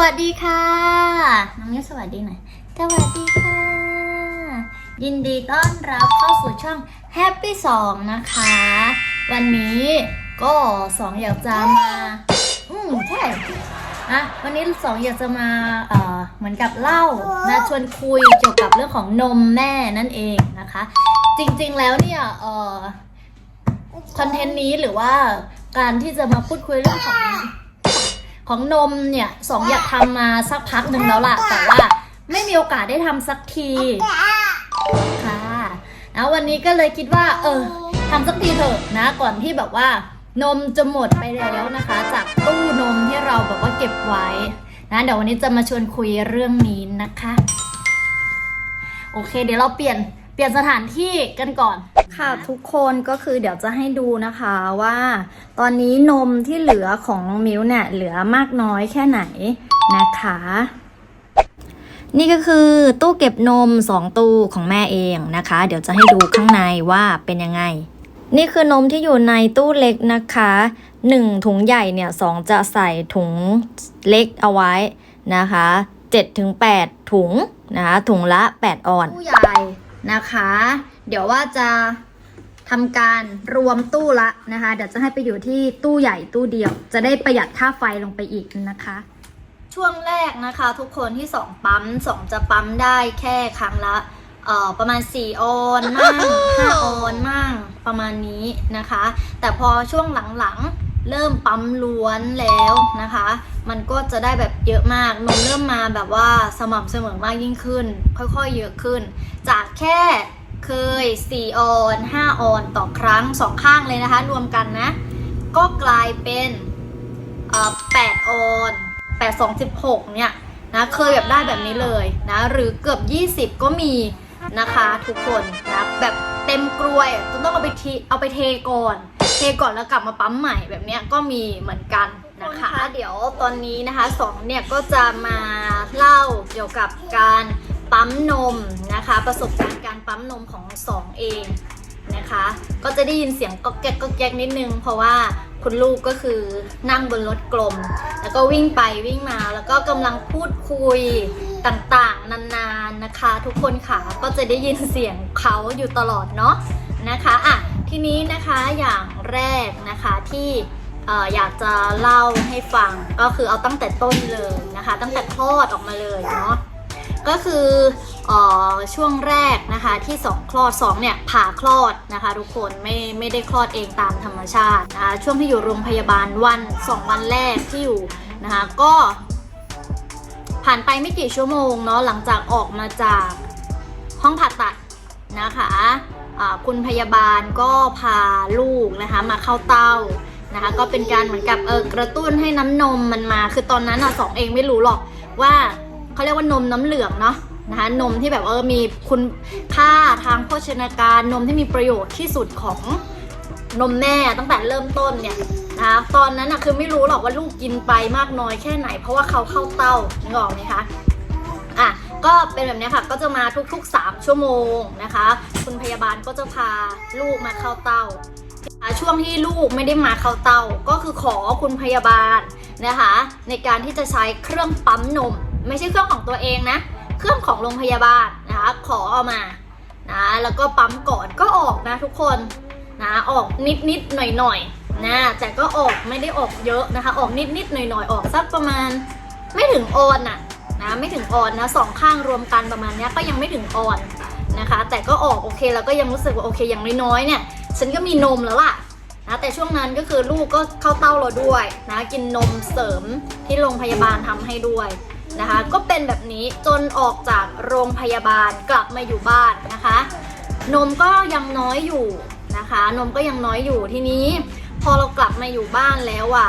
วัสดีค่ะ น้องมิ้วสวัสดีหน่อย สวัสดีค่ะ ยินดีต้อนรับเข้าสู่ช่อง Happy 2 นะคะ วันนี้ก็สองอยากจะมา อืมใช่อะวันนี้สองอยากจะมาเอ่อเหมือนกับเล่านะชวนคุยเกี่ยวกับเรื่องของนมแม่นั่นเองนะคะ จริงๆแล้วเนี่ยเอ่อคอนเทนต์นี้หรือว่าการที่จะมาพูดคุยเรื่องของ ของนมเนี่ยสองอยากทำมาสักพักหนึ่งแล้วล่ะ แต่ว่าไม่มีโอกาสได้ทำสักทีค่ะนะวันนี้ก็เลยคิดว่า เออทำสักทีเถอะนะ ก่อนที่แบบว่านมจะหมดไปแล้วนะคะ จากตู้นมที่เราแบบว่าเก็บไว้นะเดี๋ยววันนี้จะมาชวนคุยเรื่องนี้นะคะ โอเค เดี๋ยวเราเปลี่ยน ลี่ยนสถานที่กันก่อน ค่ะทุกคนก็คือเดี๋ยวจะให้ดูนะคะว่า ตอนนี้นมที่เหลือของน้องมิวเนี่ยเหลือมากน้อยแค่ไหนนะคะ นี่ก็คือตู้เก็บนม 2 ตู้ของแม่เองนะคะ เดี๋ยวจะให้ดูข้างในว่าเป็นยังไง นี่คือนมที่อยู่ในตู้เล็กนะคะ1ถุงใหญ่เนี่ยสองจะใส่ถุงเล็กเอาไว้นะคะ7ถึง8ถุงนะคะถุงละ 8 ออนตู้ใหญ่ นะคะ เดี๋ยวว่าจะทำการรวมตู้ละนะคะ เดี๋ยวจะให้ไปอยู่ที่ตู้ใหญ่ตู้เดียว จะได้ประหยัดค่าไฟลงไปอีกนะคะ ช่วงแรกนะคะ ทุกคนที่ 2 ปั๊ม 2 จะปั๊มได้แค่ครั้งละเอ่อประมาณ 4 ออนมั่ง5ออนมั่งประมาณนี้นะคะ แต่พอช่วงหลังๆ เริ่มปั๊มล้วนแล้วนะคะ มันก็จะได้แบบเยอะมาก นมเริ่มมาแบบว่าสม่ำเสมอมากยิ่งขึ้น ค่อยๆ เยอะขึ้น จากแค่เคย 4 ออน 5 ออนต่อครั้ง 2 ข้างเลยนะคะ รวมกันนะ ก็กลายเป็นเอ่อ8ออน 8 2 16 เนี่ยนะ เคยแบบได้แบบนี้เลยนะ หรือเกือบ 20 ก็มีนะคะทุกคนนะ แบบเต็มกรวยต้องเอาไปทีเอาไปเทก่อน เทก่อนแล้วกลับมาปั๊มใหม่แบบเนี้ยก็มีเหมือนกันนะคะเดี๋ยวตอนนี้นะคะสองเนี่ยก็จะมาเล่าเกี่ยวกับการปั๊มนมนะคะ ประสบการณ์การปั๊มนมของสองเองนะคะ ก็จะได้ยินเสียงก๊อกแก๊กก๊อกแก๊กนิดนึง เพราะว่าคุณลูกก็คือนั่งบนรถกลม แล้วก็วิ่งไปวิ่งมาแล้วก็กำลังพูดคุยต่างๆ นานๆนะคะ ทุกคนค่ะก็จะได้ยินเสียงเขาอยู่ตลอดเนาะนะคะอะ ทีนี้นะคะอย่างแรกนะคะที่อ่อยากจะเล่าให้ฟังก็คือเอาตั้งแต่ต้นเลยนะคะ ตั้งแต่คลอดออกมาเลยเนาะก็คืออช่วงแรกนะคะที่สองคลอดสองเนี่ยผ่าคลอดนะคะทุกคนไม่ไม่ได้คลอดเองตามธรรมชาตินะคะช่วงที่อยู่โรงพยาบาลวันสองวันแรกที่อยู่นะคะก็ผ่านไปไม่กี่ชั่วโมงเนาะหลังจากออกมาจากห้องผ่าตัดนะคะ คุณพยาบาลก็พาลูกนะคะมาเข้าเต้านะคะก็เป็นการเหมือนกับเออกระตุ้นให้น้ำนมมันมา คือตอนนั้นอะสองเองไม่รู้หรอกว่าเขาเรียกว่านมน้ำเหลืองเนาะนะคะนมที่แบบเออมีคุณค่าทางโภชนาการนมที่มีประโยชน์ที่สุดของนมแม่ตั้งแต่เริ่มต้นเนี่ยนะคะตอนนั้นนะคือไม่รู้หรอกว่าลูกกินไปมากน้อยแค่ไหน เพราะว่าเขาเข้าเต้านึกออกไหมคะ ก็เป็นแบบนี้ค่ะก็จะมาทุก ๆ 3 ชั่วโมงนะคะ คุณพยาบาลก็จะพาลูกมาเข้าเต้าช่วงที่ลูกไม่ได้มาเข้าเต้าก็คือขอคุณพยาบาลนะคะ ในการที่จะใช้เครื่องปั๊มนม ไม่ใช่เครื่องของตัวเองนะ เครื่องของโรงพยาบาลนะคะ ขอเอามานะแล้วก็ปั๊มก่อนก็ออกนะทุกคนนะออกนิดนิดๆหน่อยหน่อยๆนะแต่ก็ออกไม่ได้ออกเยอะนะคะ ออกนิดนิดๆหน่อยหน่อยๆออกสักประมาณ ไม่ถึงออนน่ะ นะไม่ถึงอ่อนนะสองข้างรวมกันประมาณนี้ก็ยังไม่ถึงอ่อนนะคะ แต่ก็ออกโอเคแล้วก็ยังรู้สึกว่าโอเคอย่างน้อยๆเนี่ยฉันก็มีนมแล้วล่ะนะแต่ช่วงนั้นก็คือลูกก็เข้าเต้าเราด้วยนะกินนมเสริมที่โรงพยาบาลทำให้ด้วยนะคะ ก็เป็นแบบนี้จนออกจากโรงพยาบาลกลับมาอยู่บ้านนะคะ นมก็ยังน้อยอยู่นะคะ นมก็ยังน้อยอยู่ทีนี้ พอเรากลับมาอยู่บ้านแล้วอะ่ะ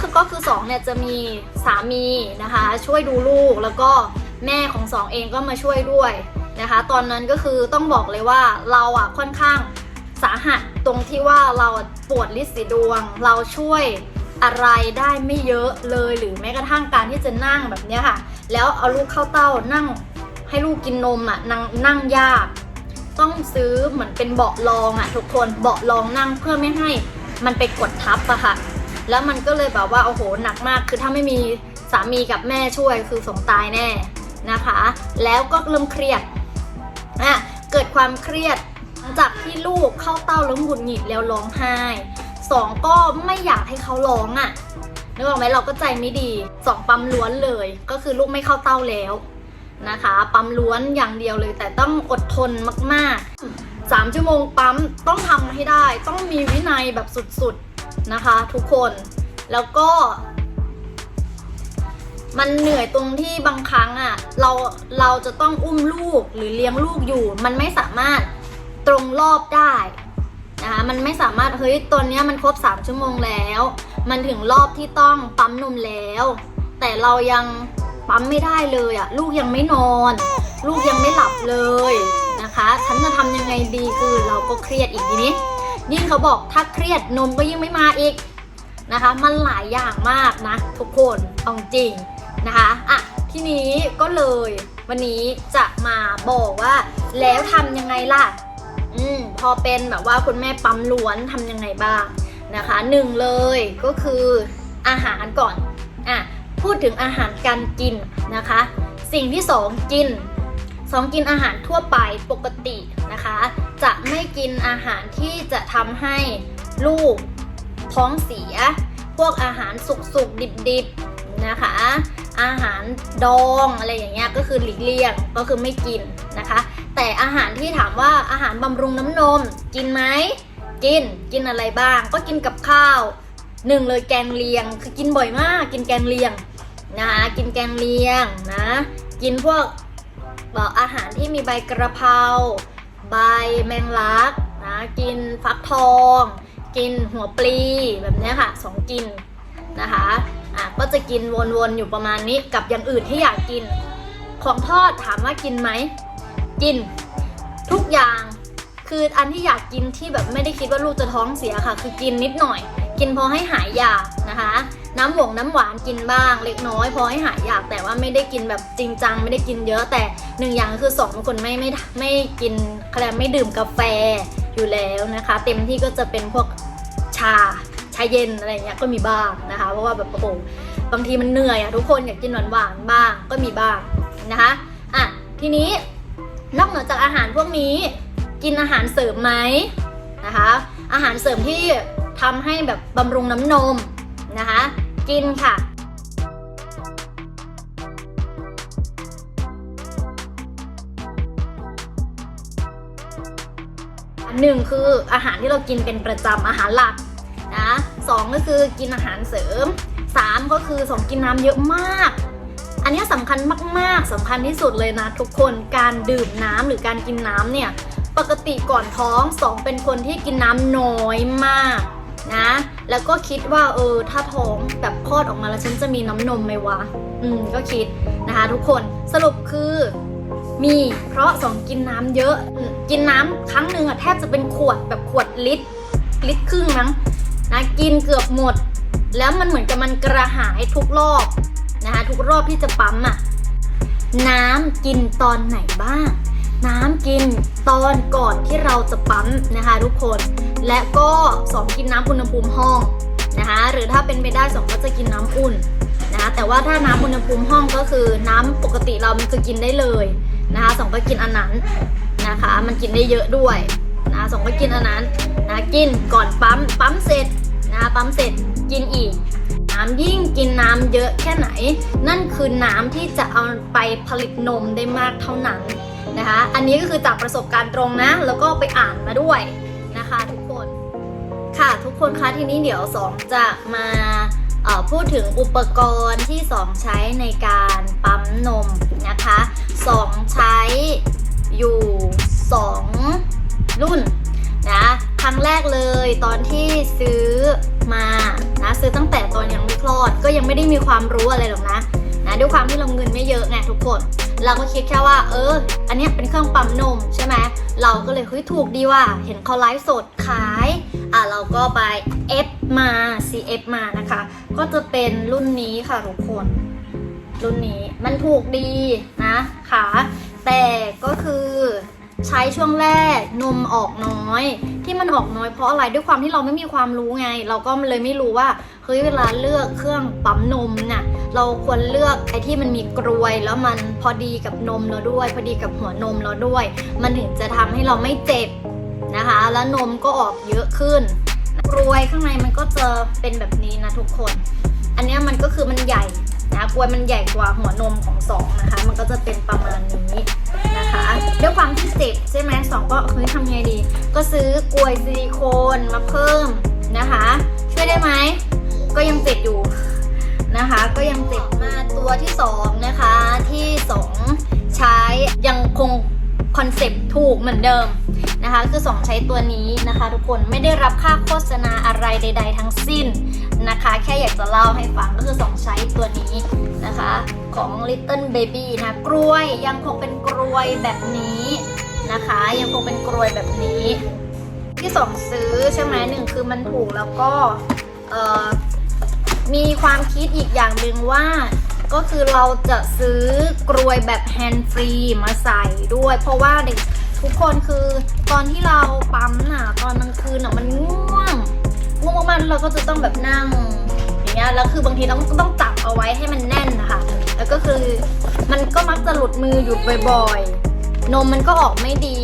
คือก็คือสองเนี่ยจะมีสามีนะคะ ช่วยดูลูกแล้วก็แม่ของสองเองก็มาช่วยด้วยนะคะ ตอนนั้นก็คือต้องบอกเลยว่าเราอะค่อนข้างสาหัสตรงที่ว่าเราปวดลิสีดวง เราช่วยอะไรได้ไม่เยอะเลยหรือแม้กระทั่งการที่จะนั่งแบบนี้ค่ะ แล้วเอาลูกเข้าเต้านั่งให้ลูกกินนมอะนั่งนั่งยาก ต้องซื้อเหมือนเป็นเบาะรองอะทุกคนเบาะรองนั่งเพื่อไม่ให้มันไปกดทับอะค่ะ แล้วมันก็เลยแบบว่าโอ้โหหนักมาก คือถ้าไม่มีสามีกับแม่ช่วยคือสงตายแน่นะคะ แล้วก็เริ่มเครียดอะเกิดความเครียดจากที่ลูกเข้าเต้าแล้วหงุดหงิดแล้วร้องไห้สองก็ไม่อยากให้เขาร้องอะนึกออกไหมเราก็ใจไม่ดีสองปั๊มล้วนเลย ก็คือลูกไม่เข้าเต้าแล้วนะคะ ปั๊มล้วนอย่างเดียวเลย แต่ต้องอดทนมากๆสามชั่วโมงปั๊มต้องทำให้ได้ ต้องมีวินัยแบบสุดๆ นะคะทุกคนแล้วก็ มันเหนื่อยตรงที่บางครั้งอะ่ะเราเราจะต้องอุ้มลูกหรือเลี้ยงลูกอยู่ มันไม่สามารถตรงรอบได้นะคะมันไม่สามารถเฮ้ยตัวเนี้ยมันครบ 3 ชั่วโมงแล้ว มันถึงรอบที่ต้องปั๊มนมแล้ว แต่เรายังปั๊มไม่ได้เลยอะ่ะลูกยังไม่นอน ลูกยังไม่หลับเลยนะคะฉันจะทำยังไงดีคือเราก็เครียดอีกทีนี้ ยิ่งเขาบอกถ้าเครียดนมก็ยิ่งไม่มาอีกนะคะ มันหลายอย่างมากนะทุกคนเอาจริงนะคะอะทีนี้ก็เลยวันนี้จะมาบอกว่า แล้วทำยังไงล่ะอืมพอเป็นแบบว่าคุณแม่ปั๊มล้วนทำยังไงบ้างนะคะหนึ่งเลยก็คืออาหารก่อนอะพูดถึงอาหารการกินนะคะ สิ่งที่สองกิน สองกินอาหารทั่วไปปกตินะคะ จะไม่กินอาหารที่จะทำให้ลูกท้องเสีย พวกอาหารสุกๆดิบๆนะคะ อาหารดองอะไรอย่างเงี้ยก็คือหลีกเลี่ยงก็คือไม่กินนะคะ แต่อาหารที่ถามว่าอาหารบำรุงน้ำนม กินไหมกินกินอะไรบ้าง ก็กินกับข้าวหนึ่งเลยแกงเลียงคือกินบ่อยมาก กินแกงเลียงนะคะกินแกงเลียงนะ กินพวก อกอาหารที่มีใบกระเพราใบแมงลักนะกินฟักทอง กินหัวปลีแบบนี้ค่ะสองกินนะคะอะก็จะกินวนๆอยู่ประมาณนี้กับอย่างอื่นที่อยากกิน ของทอดถามว่ากินไหมกินทุกอย่างคืออันที่อยากกินที่แบบไม่ได้คิดว่าลูกจะท้องเสียค่ะ คือกินนิดหน่อย กินพอให้หายอยากนะคะ น้ำหวงน้ำหวานกินบ้าง เล็กน้อยพอให้หายอยากแต่ว่าไม่ได้กินแบบจริงจังไม่ได้กินเยอะแต่หนึ่งอย่างคือสองคนไม่ไม่ไม่กินคะแนนไม่ดื่มกาแฟอยู่แล้วนะคะ เต็มที่ก็จะเป็นพวกชาชาเย็นอะไรเงี้ยก็มีบ้างนะคะ เพราะว่าแบบโอ้โหบางทีมันเหนื่อยอะทุกคนอยากกินหวานหวานๆบ้างก็มีบ้างนะคะอะทีนี้นอกเหนือจากอาหารพวกนี้ กินอาหารเสริมไหมนะคะ อาหารเสริมที่ทำให้แบบบำรุงน้ำนมนะคะ กินค่ะหนึ่งคืออาหารที่เรากินเป็นประจำอาหารหลักนะสองก็คือกินอาหารเสริมสามก็คือสองกินน้ำเยอะมาก อันนี้สำคัญมากๆสำคัญที่สุดเลยนะทุกคนการดื่มน้ำหรือการกินน้ำเนี่ยปกติก่อนท้องสองเป็นคนที่กินน้ำน้อยมาก นะ แล้วก็คิดว่าเออถ้าท้องแบบคลอดออกมาแล้วฉันจะมีน้ำนมไหมวะ อืมก็คิดนะคะ ทุกคนสรุปคือมีเพราะสองกินน้ำเยอะอกินน้ำครั้งหนึ่งอะแทบจะเป็นขวดแบบขวดลิตรลิตรครึ่งมั้งนะกินเกือบหมด แล้วมันเหมือนกับมันกระหายทุกรอบนะคะทุกรอบที่จะปั๊มอะน้ำกินตอนไหนบ้าง น้ำกินตอนก่อนที่เราจะปั๊มนะคะ ทุกคน และก็ 2 กินน้ำอุณหภูมิห้องนะคะหรือถ้าเป็นไปได้ 2 ก็จะกินน้ำอุ่นนะคะแต่ว่าถ้าน้ำอุณหภูมิห้องก็คือน้ำปกติเรามันคือกินได้เลยนะคะสองก็กินอันนั้นนะคะมันกินได้เยอะด้วยนะสองก็กินอันนั้นนะกินก่อนปั๊มปั๊มเสร็จนะคะปั๊มเสร็จกินอีกน้ำยิ่งกินน้ำเยอะแค่ไหน นั่นคือน้ำที่จะเอาไปผลิตนมได้มากเท่านั้นนะคะอันนี้ก็คือจากประสบการณ์ตรงนะ แล้วก็ไปอ่านมาด้วยนะคะทุก ค่ะทุกคนคะทีนี้เดี๋ยวสองจะมาพูดถึงอุปกรณ์ที่สองใช้ในการปั๊มนมนะคะสองใช้อยู่สองรุ่นนะครั้งแรกเลยตอนที่ซื้อมานะซื้อตั้งแต่ตอนยังไม่คลอดก็ยังไม่ได้มีความรู้อะไรหรอกนะนะด้วยความที่เราเงินไม่เยอะไงทุกคนเราก็คิดแค่ว่า เออ อันนี้เป็นเครื่องปั๊มนมใช่ไหมเราก็เลยเฮ้ยถูกดีว่ะเห็นเขาไลฟ์สดขาย อะเราก็ไป F มา CF มานะคะ ก็จะเป็นรุ่นนี้ค่ะทุกคน รุ่นนี้มันถูกดีนะค่ะ แต่ก็คือใช้ช่วงแรกนมออกน้อย ที่มันออกน้อยเพราะอะไรด้วยความที่เราไม่มีความรู้ไง เราก็เลยไม่รู้ว่าเฮ้ยเวลาเลือกเครื่องปั๊มนมน่ะเราควรเลือกไอ้ที่มันมีกรวย แล้วมันพอดีกับนมเราด้วย พอดีกับหัวนมเราด้วย มันถึงจะทำให้เราไม่เจ็บ นะคะ แล้วนมก็ออกเยอะขึ้นกรวยข้างในมันก็จะเป็นแบบนี้นะทุกคน อันนี้มันก็คือมันใหญ่นะกรวยมันใหญ่กว่าหัวนมของสองนะคะ มันก็จะเป็นประมาณนี้นะคะด้วยความที่เจ็บใช่ไหมสองก็เฮ้ยทำไงดี ก็ซื้อกรวยซิลิโคนมาเพิ่มนะคะ ช่วยได้ไหมก็ยังเจ็บอยู่นะคะ ก็ยังเจ็บมาตัวที่สองนะคะที่สองใช้ยังคง คอนเซปต์ถูกเหมือนเดิมนะคะ คือสองใช้ตัวนี้นะคะ ทุกคนไม่ได้รับค่าโฆษณาอะไรใด ๆ ทั้งสิ้นนะคะ แค่อยากจะเล่าให้ฟังก็คือสองใช้ตัวนี้นะคะของ Little Baby นะกล้วยยังคงเป็นกล้วยแบบนี้นะคะ ยังคงเป็นกล้วยแบบนี้ ที่สองซื้อใช่ไหมหนึ่งคือมันถูกแล้วก็มีความคิดอีกอย่างหนึ่งว่า ก็คือเราจะซื้อกรวยแบบแฮนด์ฟรีมาใส่ด้วย เพราะว่าเด็กทุกคนคือตอนที่เราปั๊มน่ะตอนกลางคืนน่ะมันง่วงง่วงมากๆเราก็จะต้องแบบนั่งอย่างเงี้ยแล้วคือบางทีต้องต้องจับเอาไว้ให้มันแน่นนะคะแล้วก็คือมันก็มักจะหลุดมืออยู่บ่อยๆ นมมันก็ออกไม่ดี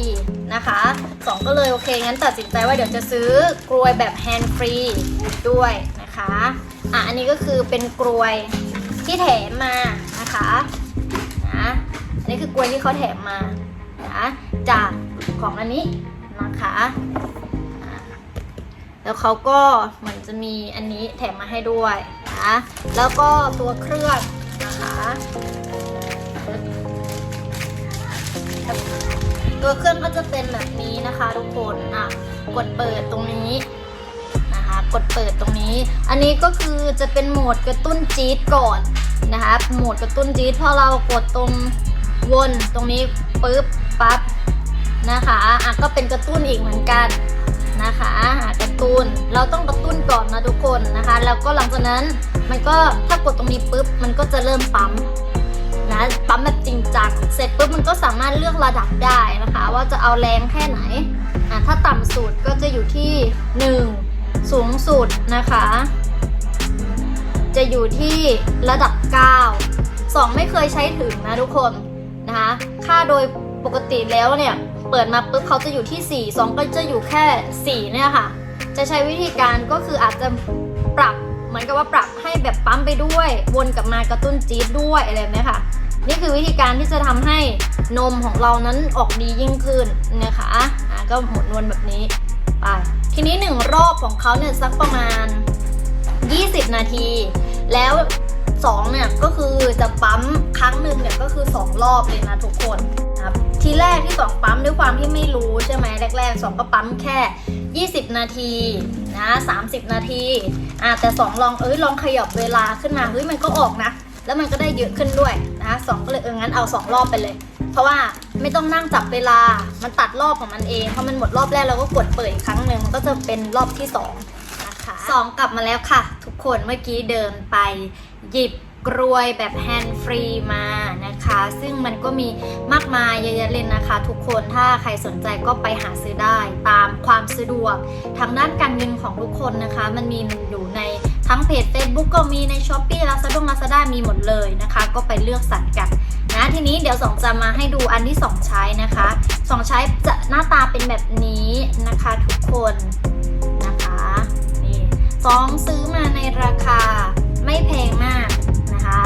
นะคะสองก็เลยโอเคงั้นตัดสินใจว่าเดี๋ยวจะซื้อกรวยแบบแฮนด์ฟรีด้วยนะคะอะอันนี้ก็คือเป็นกรวย ที่แถมมานะคะนะอันนี้คือกรวยที่เขาแถมมานะจากของอันนี้นะคะแล้วเขาก็เหมือนจะมีอันนี้แถมมาให้ด้วยนะแล้วก็ตัวเครื่องนะคะตัวเครื่องก็จะเป็นแบบนี้นะคะทุกคนอะกดเปิดตรงนี้ กดเปิดตรงนี้ อันนี้ก็คือจะเป็นโหมดกระตุ้นจี๊ดก่อนนะคะโหมดกระตุ้นจี๊ดพอเรากดตรงวนตรงนี้ปุ๊บปั๊บนะคะอะก็เป็นกระตุ้นอีกเหมือนกันนะคะกระตุ้นเราต้องกระตุ้นก่อนนะทุกคนนะคะ แล้วก็หลังจากนั้นมันก็ถ้ากดตรงนี้ปุ๊บมันก็จะเริ่มปั๊มนะปั๊มแบบจริงจังเสร็จปุ๊บมันก็สามารถเลือกระดับได้นะคะ ว่าจะเอาแรงแค่ไหนอะถ้าต่ำสุดก็จะอยู่ที่ 1 สูงสุดนะคะ จะอยู่ที่ระดับ 9 2 ไม่เคยใช้ถึงนะทุกคนนะคะ ค่าโดยปกติแล้วเนี่ย เปิดมาปุ๊บเขาจะอยู่ที่ 4 2 ก็จะอยู่แค่ 4 เนี่ยค่ะ จะใช้วิธีการก็คืออาจจะปรับเหมือนกับว่าปรับให้แบบปั๊มไปด้วย วนกลับมากระตุ้นจี๊ดด้วยอะไรแบบนี้ค่ะ นี่คือวิธีการที่จะทำให้นมของเรานั้นออกดียิ่งขึ้นนะคะอะก็หมุนวนแบบนี้ไป ทีนี้หนึ่งรอบของเขาเนี่ยสักประมาณ 20 นาที แล้ว2เนี่ยก็คือจะปั๊มครั้งหนึ่งเนี่ยก็คือ 2 รอบเลยนะทุกคนครับทีแรกที่2ปั๊มด้วยความที่ไม่รู้ใช่ไหมแรกๆ2ก็ปั๊มแค่ 20 นาทีนะ30 นาทีอะแต่ 2 ลองเอ้ยลองขยับเวลาขึ้นมาเฮ้ยมันก็ออกนะ แล้วมันก็ได้เยอะขึ้นด้วยนะคะสองก็เลยเอองั้นเอา 2 รอบไปเลย เพราะว่า ไม่ต้องนั่งจับเวลา มันตัดรอบของมันเองพอมันหมดรอบแรกเราก็กดเปิดอีกครั้งหนึ่งมันก็จะเป็นรอบที่2นะคะสองกลับมาแล้วค่ะ ทุกคนเมื่อกี้เดินไปหยิบกรวยแบบแฮนด์ฟรีมานะคะ ซึ่งมันก็มีมากมายเยอะแยะเลยนะคะ ทุกคนถ้าใครสนใจก็ไปหาซื้อได้ตามความสะดวกทางด้านการเงินของทุกคนนะคะ มันมีอยู่ในทั้งเพจ Facebook ก็มีใน s h อ p e e Lazada Lazada มีหมดเลยนะคะ ก็ไปเลือกสรรกัน ทีนี้เดี๋ยวสองจะมาให้ดูอันที่สองใช้นะคะสองใช้จะหน้าตาเป็นแบบนี้นะคะทุกคนนะคะนี่สองซื้อมาในราคาไม่แพงมากนะคะ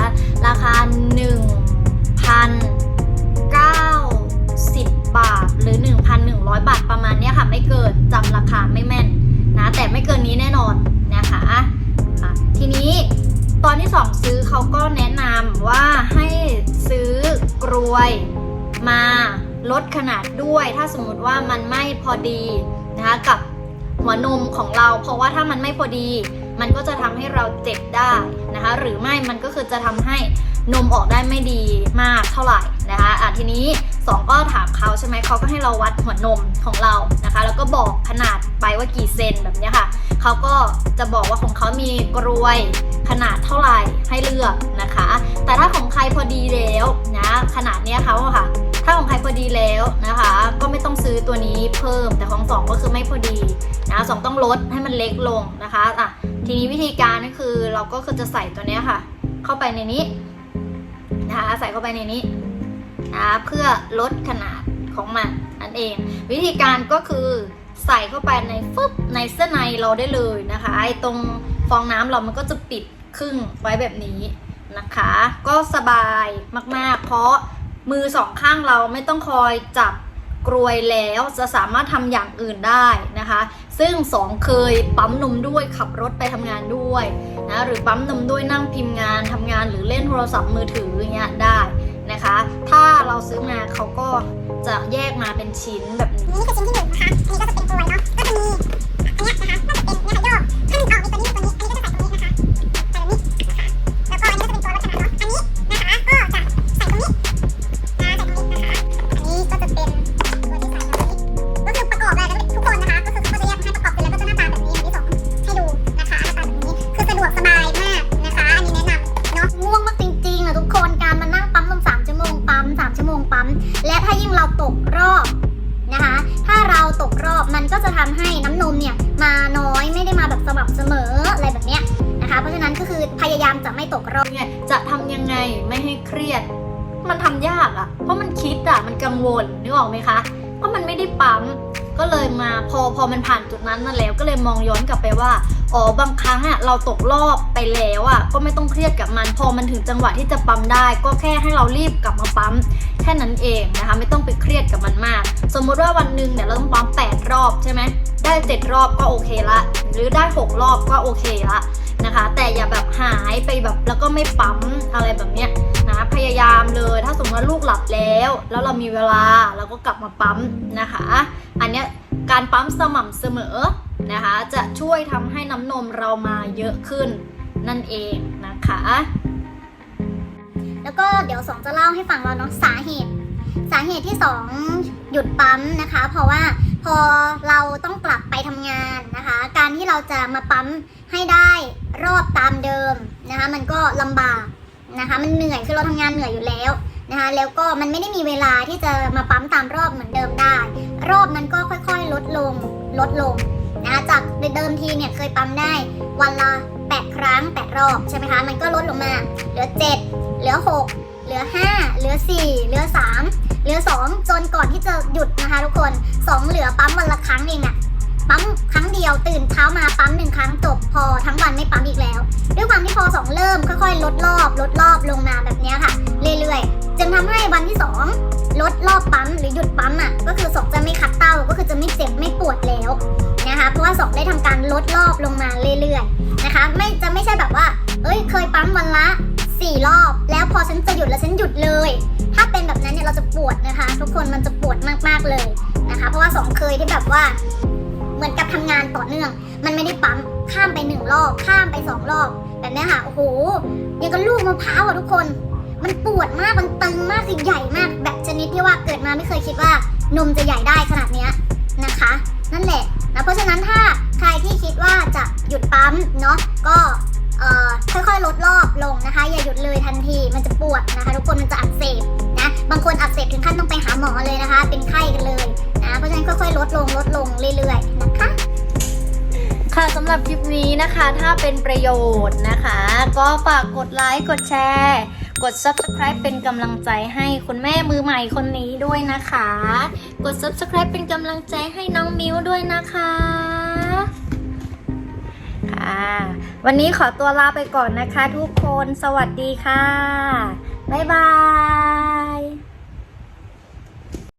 ราคา 1,090 บาท หรือ 1,100 บาทประมาณนี้ค่ะ ไม่เกินจำราคาไม่แม่นนะ แต่ไม่เกินนี้แน่นอนนะคะะทีนี้ตอนที่2ซื้อเขาก็แนะนำว่า วย มาลดขนาดด้วย ถ้าสมมติว่ามันไม่พอดีนะคะกับหัวนมของเรา เพราะว่าถ้ามันไม่พอดี มันก็จะทำให้เราเจ็บได้นะคะ หรือไม่มันก็คือจะทำให้ นมออกได้ไม่ดีมากเท่าไหร่นะคะอะทีนี้ 2 ก็ถามเขาใช่ไหมเขาก็ให้เราวัดหัวนมของเรานะคะ แล้วก็บอกขนาดไปว่ากี่เซนแบบเนี้ยค่ะเขาก็จะบอกว่าของเขามีกรวยขนาดเท่าไหร่ให้เลือกนะคะ แต่ถ้าของใครพอดีแล้วนะขนาดเนี้ยเขาค่ะ ถ้าของใครพอดีแล้วนะคะ ก็ไม่ต้องซื้อตัวนี้เพิ่มแต่ของสองก็คือไม่พอดีนะสองต้องลดให้มันเล็กลงนะคะอะทีนี้วิธีการก็คือเราก็คือจะใส่ตัวเนี้ยค่ะ เข้าไปในนี้ นะคะใส่เข้าไปในนี้นะเพื่อลดขนาดของมันนั่นเอง วิธีการก็คือใส่เข้าไปในฟึบในเสื้อในเราได้เลยนะคะไอ้ตรงฟองน้ำเรามันก็จะปิดครึ่งไว้แบบนี้นะคะ ก็สบายมาก ๆ เพราะมือสองข้างเราไม่ต้องคอยจับกรวยแล้วจะสามารถทำอย่างอื่นได้นะคะ ซึ่งสองเคยปั๊มนมด้วยขับรถไปทำงานด้วยนะหรือปั๊มนมด้วยนั่งพิมพ์งานทำงานหรือเล่นโทรศัพท์มือถืออย่างเงี้ยได้นะคะ ถ้าเราซื้อมาเขาก็จะแยกมาเป็นชิ้นแบบนี้นี่คือชิ้นที่หนึ่งนะคะอันนี้ก็จะเป็นกลวยเนาะ ตกรอบนะคะ ถ้าเราตกรอบมันก็จะทำให้น้ำนมเนี่ยมาน้อยไม่ได้มาแบบสม่ำเสมออะไรแบบเนี้ยนะคะ เพราะฉะนั้นก็คือพยายามจะไม่ตกรอบไงจะทำยังไงไม่ให้เครียด มันทำยากอะ่ะ เพราะมันคิดอะ่ะมันกังวลนึกออกไหมคะ เพราะมันไม่ได้ปั๊มก็เลยมาพอพอมันผ่านจุดนั้นมาแล้วก็เลยมองย้อนกลับไปว่า อ๋อบางครั้งอะ่ะเราตกรอบไปแล้วอะ่ะก็ไม่ต้องเครียดกับมัน พอมันถึงจังหวะที่จะปั๊มได้ ก็แค่ให้เรารีบกลับมาปั๊มแค่นั้นเองนะคะ ไม่ต้องไปเครียดกับมันมาก สมมุติว่าวันหนึ่งเนี่ยเราต้องปั๊ม8 รอบใช่ไหมได้ 7 รอบก็โอเคละ หรือได้ 6 รอบก็โอเคละนะคะ แต่อย่าแบบหายไปแบบแล้วก็ไม่ปั๊มอะไรแบบเนี้ยนะพยายามเลยถ้าสมมติว่าลูกหลับแล้ว แล้วเรามีเวลาเราก็กลับมาปั๊มนะคะ อันเนี้ย การปั๊มสม่ำเสมอนะคะ จะช่วยทำให้น้ำนมเรามาเยอะขึ้นนั่นเองนะคะ แล้วก็เดี๋ยวสองจะเล่าให้ฟังว่าเนาะสาเหตุ สาเหตุที่สองหยุดปั๊มนะคะ เพราะว่าพอเราต้องกลับไปทำงานนะคะ การที่เราจะมาปั๊มให้ได้รอบตามเดิมนะคะ มันก็ลำบากนะคะ มันเหนื่อยคือเราทำงานเหนื่อยอยู่แล้ว นะคะแล้วก็มันไม่ได้มีเวลาที่จะมาปั๊มตามรอบเหมือนเดิมได้ รอบมันก็ค่อยๆ ลดลงลดลงนะคะจากเดิมทีเนี่ยเคยปั๊มได้วันละ 8 ครั้ง 8 รอบใช่ไหมคะมันก็ลดลงมา เหลือ 7 เหลือ 6 เหลือ 5 เหลือ 4 เหลือ 3 เหลือ 2 จนก่อนที่จะหยุดนะคะทุกคน 2 เหลือปั๊มวันละครั้งเองอะ ปั๊มครั้งเดียวตื่นเช้ามาปั๊มหนึ่งครั้งจบพอทั้งวันไม่ปั๊มอีกแล้ว ด้วยความที่พอ2เริ่มค่อยๆ ลดรอบ ลดรอบลงมาแบบนี้ค่ะ เรื่อยๆจนทำให้วันที่ 2 ลดรอบปั๊มหรือหยุดปั๊มอะก็คือสองจะไม่คัดเต้าก็คือจะไม่เจ็บไม่ปวดแล้วนะคะเพราะว่าสองได้ทำการลดรอบลงมาเรื่อยๆนะคะไม่จะไม่ใช่แบบว่า เอ้ยเคยปั๊มวันละสี่รอบ แล้วพอฉันจะหยุดแล้วฉันหยุดเลย ถ้าเป็นแบบนั้นเนี่ยเราจะปวดนะคะ ทุกคนมันจะปวดมากๆเลยนะคะ เพราะว่าสองเคยที่แบบว่า เหมือนกับทำงานต่อเนื่อง มันไม่ได้ปั๊มข้ามไปหนึ่งรอบข้ามไปสองรอบแบบนี้ค่ะโอ้โหยังกับลูกมะพร้าวอะทุกคน มันปวดมากมันตึงมากคือใหญ่มาก แบบชนิดที่ว่าเกิดมาไม่เคยคิดว่านมจะใหญ่ได้ขนาดเนี้ยนะคะ นั่นแหละนะเพราะฉะนั้นถ้าใครที่คิดว่าจะหยุดปั๊มเนาะก็ค่อยๆ ลดรอบลงนะคะ อย่าหยุดเลยทันทีมันจะปวดนะคะ ทุกคนมันจะอักเสบนะบางคนอักเสบถึงขั้นต้องไปหาหมอเลยนะคะ เป็นไข้กันเลย นะ เพราะฉะนั้นค่อยๆลดลงลดลงเรื่อยๆนะคะค่ะสำหรับคลิปนี้นะคะ ถ้าเป็นประโยชน์นะคะ ก็ฝากกดไลค์กดแชร์กด subscribe เป็นกำลังใจให้คุณแม่มือใหม่คนนี้ด้วยนะคะ กด subscribe เป็นกำลังใจให้น้องมิวด้วยนะคะค่ะ วันนี้ขอตัวลาไปก่อนนะคะทุกคน สวัสดีค่ะ บ๊ายบาย